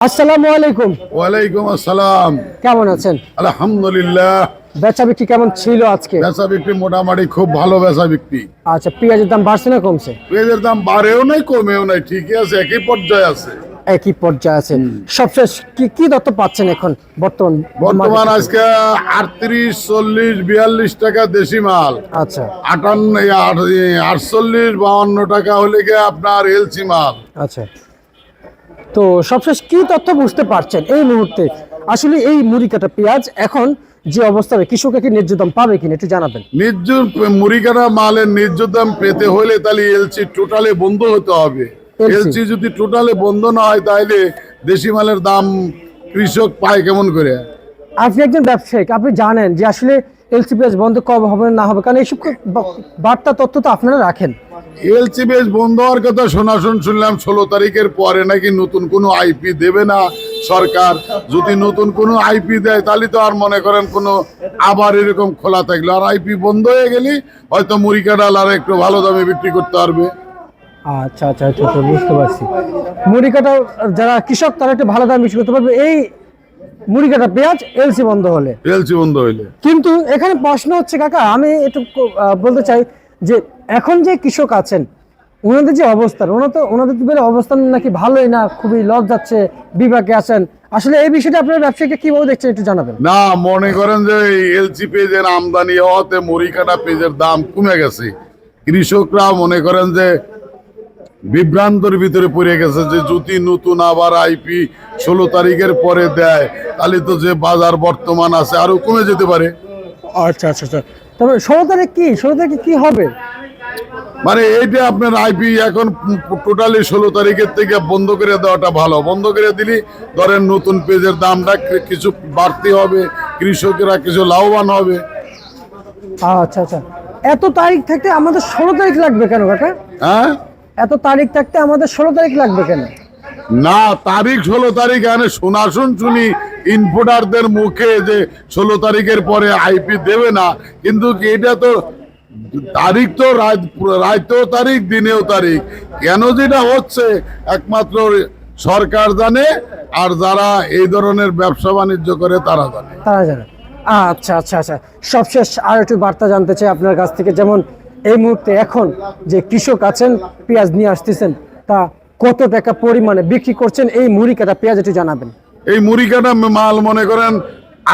আসসালামু আলাইকুম। ওয়ালাইকুম আসসালাম। কেমন আছেন? আলহামদুলিল্লাহ। বেচা বিক্রি কেমন ছিল আজকে? বেচা বিক্রি মোটামুটি খুব ভালো বেচা বিক্রি। আচ্ছা পেঁয়াজের দাম বাড়ছে না কমছে? পেঁয়াজের দাম বাড়েও নাই কমেও নাই ঠিকই আছে একই পর্যায়ে আছে। একই পর্যায়ে আছে। সবশেষ কি কি দত্ত পাচ্ছেন এখন বর্তমান বর্তমান আজকে আটত্রিশ চল্লিশ বিয়াল্লিশ টাকা দেশি মাল। আচ্ছা। আটান্ন আট- আটচল্লিশ বাউন্ন টাকা হলে গিয়ে আপনার এলসি মাল। আচ্ছা। তো সবশেষ কি তথ্য বুঝতে পারছেন এই মুহূর্তে? আসলে এই মুড়ি কাটা পেঁয়াজ এখন যে অবস্থায় কৃষক কি ন্যায্য দাম পাবে কিনা একটু জানাবেন। ন্যায্য মুড়িকাটা মালের ন্যায্য দাম পেতে হলে তাহলে এলসি টোটালে বন্ধ হতে হবে। এলসি যদি টোটালে বন্ধ না হয় তাহলে দেশি মালের দাম কৃষক পায় কেমন করে? আপনি একজন ব্যবসায়িক আপনি জানেন যে আসলে এলসি পেঁয়াজ বন্ধ কবে হবে না হবে কারণ এইসব বার্তা তথ্য তো আপনারা রাখেন। এলসি বেশ বন্ধ হওয়ার কথা শোনাশুন শুনলাম ষোলো তারিখের পরে নাকি নতুন কোনো আইপি দেবে না সরকার। যদি নতুন কোনো আইপি দেয় তাহলে তো আর মনে করেন কোনো আবার এরকম খোলা থাকল। আর আইপি বন্ধ হয়ে গেলে হয়তো মুড়িকা ডাল আর একটু ভালো দামে বিক্রি করতে পারবে। আচ্ছা আচ্ছা আচ্ছা আচ্ছা, বুঝতে পারছি। মুড়ি কাটা যারা কৃষক তারা একটু ভালো দাম বিক্রি করতে পারবে। এই মুড়ি কাটা পেঁয়াজ এলসি বন্ধ হলে। এলসি বন্ধ হইলে। কিন্তু এখানে প্রশ্ন হচ্ছে কাকা আমি একটু বলতে চাই যে এখন যে কৃষক আছেন ওনাদের যে অবস্থান ওনার তো ওনাদের তো অবস্থান নাকি ভালোই না খুবই লস যাচ্ছে বিভাগে আছেন। আসলে এই বিষয়টা আপনার ব্যবসায়ীকে কীভাবে দেখছেন একটু জানাবেন? না মনে করেন যে এলসি পেজের আমদানি হওয়াতে মুড়ি কাটা পেজের দাম কমে গেছে। কৃষকরা মনে করেন যে বিভ্রান্তর ভিতরে পড়ে গেছে যে যদি নতুন আবার আইপি ষোলো তারিখের পরে দেয় তাহলে তো যে বাজার বর্তমান আছে আরও কমে যেতে পারে। আচ্ছা আচ্ছা আচ্ছা। তবে ষোলো তারিখ কি? ষোলো তারিখে কি হবে? মানে এইটা আপনার আইপি এখন টোটালি ষোলো তারিখের থেকে বন্ধ করে দেওয়াটা ভালো। বন্ধ করে দিলি ধরেন নতুন পেজের দামটা কিছু বাড়তি হবে কৃষকেরা কিছু লাভবান হবে। আচ্ছা আচ্ছা। এত তারিখ থাকতে আমাদের ষোলো তারিখ লাগবে কেন কাকা? হ্যাঁ? এত তারিখ থাকতে আমাদের ষোলো তারিখ লাগবে কেন? না, তারিখ ষোলো তারিখ এনে শোনাশুন শুনি ইনপুটারদের মুখে যে ষোলো তারিখের পরে আইপি দেবে না। কিন্তু এটা তো তারিখ তো রাত, রাতেও তারিখ, দিনেও তারিখ। কেন যেটা হচ্ছে, একমাত্র সরকার জানে, আর যারা এই ধরনের ব্যবসা বাণিজ্য করে, তারা জানে। তারা জানে। আচ্ছা আচ্ছা আচ্ছা। সবশেষ আর একটু বার্তা জানতে চাই আপনার কাছ থেকে। যেমন এই মুহূর্তে এখন যে কৃষক আছেন, পেঁয়াজ নিয়ে আসতেছেন, তা কত টাকা পরিমাণে বিক্রি করছেন? এই মুড়ি কাটা পেঁয়াজ একটু জানাবেন। এই মুড়ি কাটা মাল মনে করেন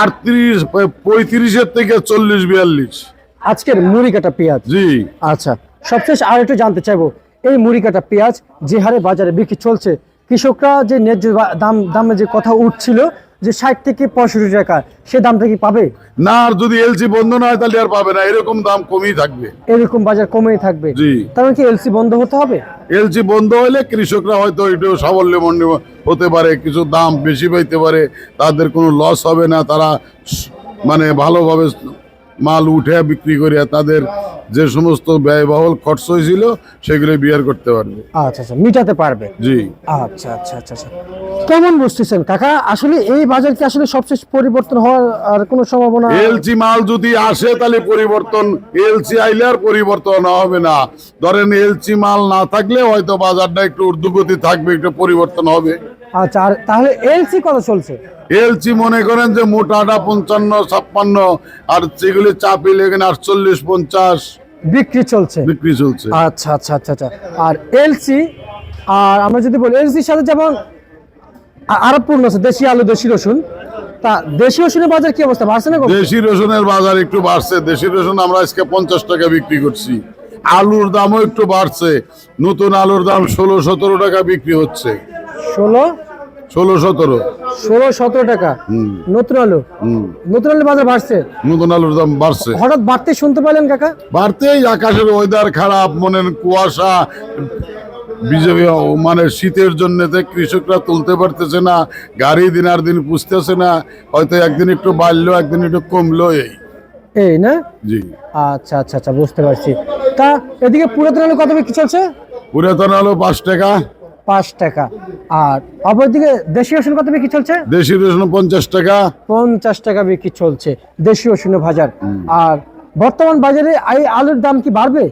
আটত্রিশ পঁয়ত্রিশের থেকে চল্লিশ বিয়াল্লিশ। আজকের মুড়ি কাটা পেঁয়াজ? জি। আচ্ছা সবশেষ আর একটু জানতে চাইব। এই মুড়ি কাটা পেঁয়াজ যে হারে বাজারে বিক্রি চলছে কৃষকরা যে ন্যায্য দাম দামে যে কথা উঠছিল যে ষাট থেকে পঁয়ষট্টি টাকা সে দামটা কি পাবে? না আর যদি এলসি বন্ধ না হয় তাহলে আর পাবে না। এরকম দাম কমই থাকবে। এরকম বাজার কমেই থাকবে। জি। তার মানে কি এলসি বন্ধ হতে হবে? এলসি বন্ধ হলে কৃষকরা হয়তো একটু সাবল্যমণ্ড হতে পারে কিছু দাম বেশি পাইতে পারে তাদের কোনো লস হবে না তারা মানে ভালোভাবে মাল উঠে বিক্রি করে তাদের যে সমস্ত ব্যয়বহুল খরচ হয়েছিল সেগুলো বিয়ার করতে পারবে। আচ্ছা আচ্ছা মিটাতে পারবে। জি। আচ্ছা আচ্ছা আচ্ছা আচ্ছা। কেমন বুঝতেছেন কাকা? আসলে এই বাজার কি আসলে সবচেয়ে পরিবর্তন হওয়ার আর কোনো সম্ভাবনা? এলসি মাল যদি আসে তাহলে পরিবর্তন এলসি আইলে আর পরিবর্তন হবে না। ধরেন এলসি মাল না থাকলে হয়তো বাজারটা একটু ঊর্ধ্বগতি থাকবে একটু পরিবর্তন হবে। আচ্ছা আর তাহলে এলসি কত চলছে? এলসি মনে করেন যে মোটাটা পঞ্চান্ন ছাপ্পান্ন আর যেগুলি চাপি লেগেন আটচল্লিশ পঞ্চাশ। বিক্রি চলছে। বিক্রি চলছে। আচ্ছা আচ্ছা আচ্ছা আচ্ছা। আর এলসি আর আমরা যদি বলি এলসির সাথে যেমন আ- আরও পূর্ণ আছে দেশি আলু দেশি রসুন। তা দেশি রসুনের বাজার কি অবস্থা বাড়ছে না? দেশি রসুনের বাজার একটু বাড়ছে। দেশি রসুন আমরা আজকে পঞ্চাশ টাকা বিক্রি করছি। আলুর দামও একটু বাড়ছে। নতুন আলুর দাম ষোলো সতেরো টাকা বিক্রি হচ্ছে। ষোলো ষোলো সতেরো। ষোলো সতেরো টাকা। নতুন আলু? নতুন আলু বাজার বাড়ছে? নতুন আলুর দাম বাড়ছে। হঠাৎ বাড়তে শুনতে পাইলেন কাকা? বাড়তেই আকাশের ওয়েদার খারাপ মনে কুয়াশা। বিজেপি মানে শীতের জন্য কৃষকরা তুলতে পারতেছে না গাড়ি দিন আর দিন পুষতেছে না হয়তো একদিন একটু বাড়লো একদিন একটু কমলো এই। এই না? জি। আচ্ছা আচ্ছা আচ্ছা বুঝতে পারছি। তা এদিকে পুরাতন আলু কত বিক্রি চলছে? পুরাতন আলু পাঁচ টাকা। পাঁচ টাকা। আর অপরদিকে দেশি রসুন কত বিক্রি চলছে? দেশি রসুন পঞ্চাশ টাকা। পঞ্চাশ টাকা বিক্রি চলছে দেশি রসুন বাজার। আর বর্তমান বাজারে এই আলুর দাম কি বাড়বে?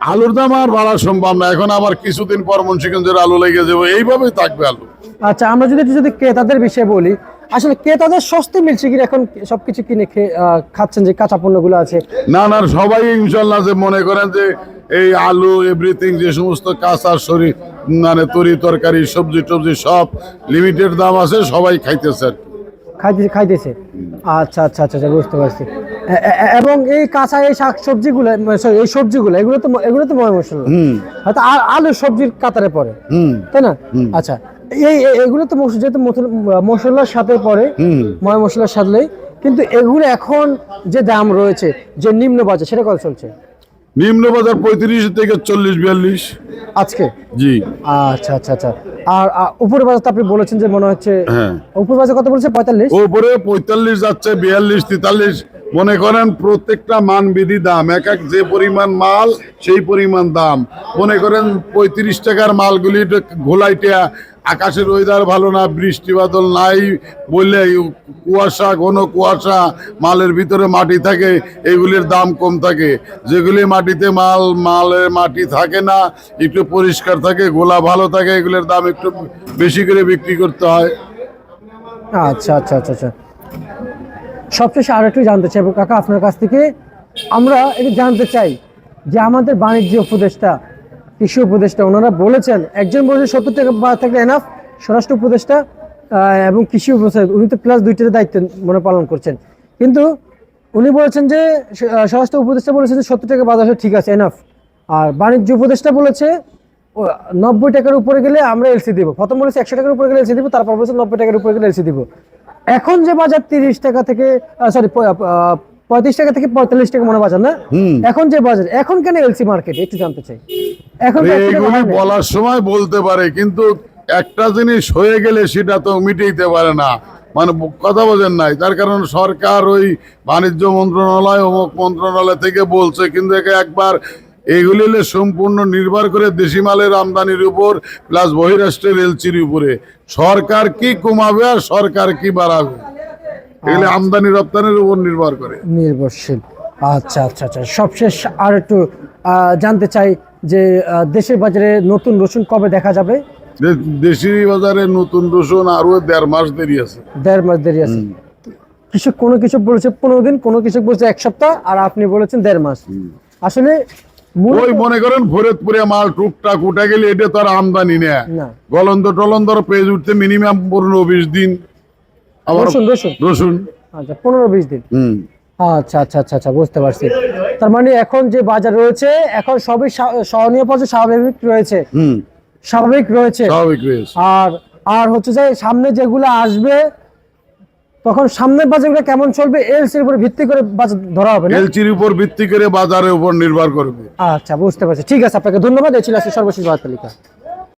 আলুর দাম আর বাড়া সম্ভব না। এখন আবার কিছুদিন পর মুন্সিগঞ্জের আলু লেগে যাবে। এইভাবেই থাকবে আলু। আচ্ছা আমরা যদি যদি ক্রেতাদের বিষয়ে বলি আসলে ক্রেতাদের সস্তে মিলছে কিনা? এখন সবকিছু কিনে খাচ্ছেন যে কাঁচা পণ্যগুলো আছে। না না সবাই ইনশাল্লাহ যে মনে করেন যে এই আলু এভরিথিং যে সমস্ত কাঁচা শরীর মানে তরি তরকারি সবজি টবজি সব লিমিটেড দাম আছে সবাই খাইতেছে আর কি। খাইতে খাইতেছে। আচ্ছা আচ্ছা আচ্ছা আচ্ছা, বুঝতে পারছি। এবং এই কাঁচা এই শাক সবজিগুলো sorry, এই সবজিগুলো এগুলো তো এগুলো তো ময় মশলা। হুম। হয়তো আলু সবজির কাতারে পড়ে। হুম। তাই না? আচ্ছা এই এগুলো তো যেহেতু মশলা- মশলার সাথে পড়ে হুম। ময় মশলার সাথলেই কিন্তু এগুলো এখন যে দাম রয়েছে যে নিম্ন বাজার সেটা কত চলছে। নিম্ন বাজার পঁয়ত্রিশ থেকে চল্লিশ বিয়াল্লিশ। আজকে? জি। আচ্ছা আচ্ছা আচ্ছা। আর আ, উপরের বাজার তো আপনি বলেছেন যে মনে হচ্ছে হ্যাঁ। উপর বাজার কত বলছে? পঁয়তাল্লিশ? ওপরে পঁয়তাল্লিশ যাচ্ছে বিয়াল্লিশ তেতাল্লিশ। মনে করেন প্রত্যেকটা মানবিধি দাম এক এক যে পরিমাণ মাল সেই পরিমাণ দাম। মনে করেন পঁয়ত্রিশ টাকার মালগুলি ঘোলাইটা আকাশের ওয়েদার ভালো না, বৃষ্টি বাদল নাই বললে কুয়াশা, ঘন কুয়াশা, মালের ভিতরে মাটি থাকে, এগুলির দাম কম থাকে। যেগুলি মাটিতে মাল, মালের মাটি থাকে না, একটু পরিষ্কার থাকে, গোলা ভালো থাকে, এগুলির দাম একটু বেশি করে বিক্রি করতে হয়। আচ্ছা আচ্ছা আচ্ছা আচ্ছা। সবশেষে আর একটু জানতে চাইব, কাকা, আপনার কাছ থেকে। আমরা একটু জানতে চাই যে আমাদের বাণিজ্য উপদেষ্টা কৃষি উপদেষ্টা। ওনারা বলেছেন, একজন বলেছে সত্তর টাকা থাকলে এনাফ স্বরাষ্ট্র উপদেষ্টা এবং কৃষি উপদেষ্টা, উনি তো প্লাস দুইটার দায়িত্ব মনে পালন করছেন। কিন্তু উনি বলেছেন যে স্বরাষ্ট্র উপদেষ্টা বলেছেন যে সত্তর টাকা বাজার ঠিক আছে এনাফ আর বাণিজ্য উপদেষ্টা বলেছে নব্বই টাকার উপরে গেলে আমরা এলসি দিব। প্রথম বলেছে একশো টাকার উপরে গেলে এলসি দিব, তারপর বলেছে নব্বই টাকার উপরে গেলে এলসি দিব। এখন যে বাজার তিরিশ টাকা থেকে সরি পঁয়ত্রিশ টাকা থেকে পঁয়তাল্লিশ টাকা মনে বাজার না? এখন যে বাজার এখন কেন এলসি মার্কেট? একটু জানতে চাই। এখন। বলার সময় বলতে পারে কিন্তু একটা জিনিস হয়ে গেলে সেটা তো মিটাইতে পারে না। মানে কথা বোঝেন নাই তার কারণ সরকার ওই বাণিজ্য মন্ত্রণালয় অমুক মন্ত্রণালয় থেকে বলছে কিন্তু একে একবার এইগুলি হলে সম্পূর্ণ নির্ভর করে দেশি মালের আমদানির উপর প্লাস বহিরাষ্ট্রের এলচির উপরে। সরকার কি কমাবে আর সরকার কি বাড়াবে? এগুলি আমদানি রপ্তানির উপর নির্ভর করে। নির্ভরশীল। আচ্ছা আচ্ছা আচ্ছা। সবশেষ আর একটু জানতে চাই যে দেশের বাজারে নতুন রসুন কবে দেখা যাবে? দেশি বাজারে নতুন রসুন আরও দেড় মাস দেরি আছে। দেড় মাস দেরি আছে। কৃষক কোনো কৃষক বলেছে পনেরো দিন কোনো কৃষক বলেছে এক সপ্তাহ আর আপনি বলেছেন দেড় মাস। আসলে ওই মনে করেন ফরিদপুরে মাল টুকটাক উঠে গেলে এটা তো আর আমদানি নেয় না। গলন্দ টলন্দর পেজ উঠতে মিনিমাম পনেরো বিশ দিন। রসুন রসুন। রসুন। আচ্ছা পনেরো বিশ দিন। হুম। আচ্ছা আচ্ছা আচ্ছা আচ্ছা বুঝতে পারছি। তার মানে এখন যে বাজার রয়েছে এখন সবই স্বা- সহনীয় পর্যায়ে স্বাভাবিক রয়েছে। হুম। স্বাভাবিক রয়েছে। স্বাভাবিক রয়েছে। আর আর হচ্ছে যে সামনে যেগুলো আসবে তখন সামনের বাজারগুলো কেমন চলবে এলসির উপর ভিত্তি করে বাজার ধরা হবে এলসির উপর ভিত্তি করে বাজারের উপর নির্ভর করবে। আচ্ছা বুঝতে পারছি। ঠিক আছে আপনাকে ধন্যবাদ। এই ছিল সর্বশেষ বাজার তালিকা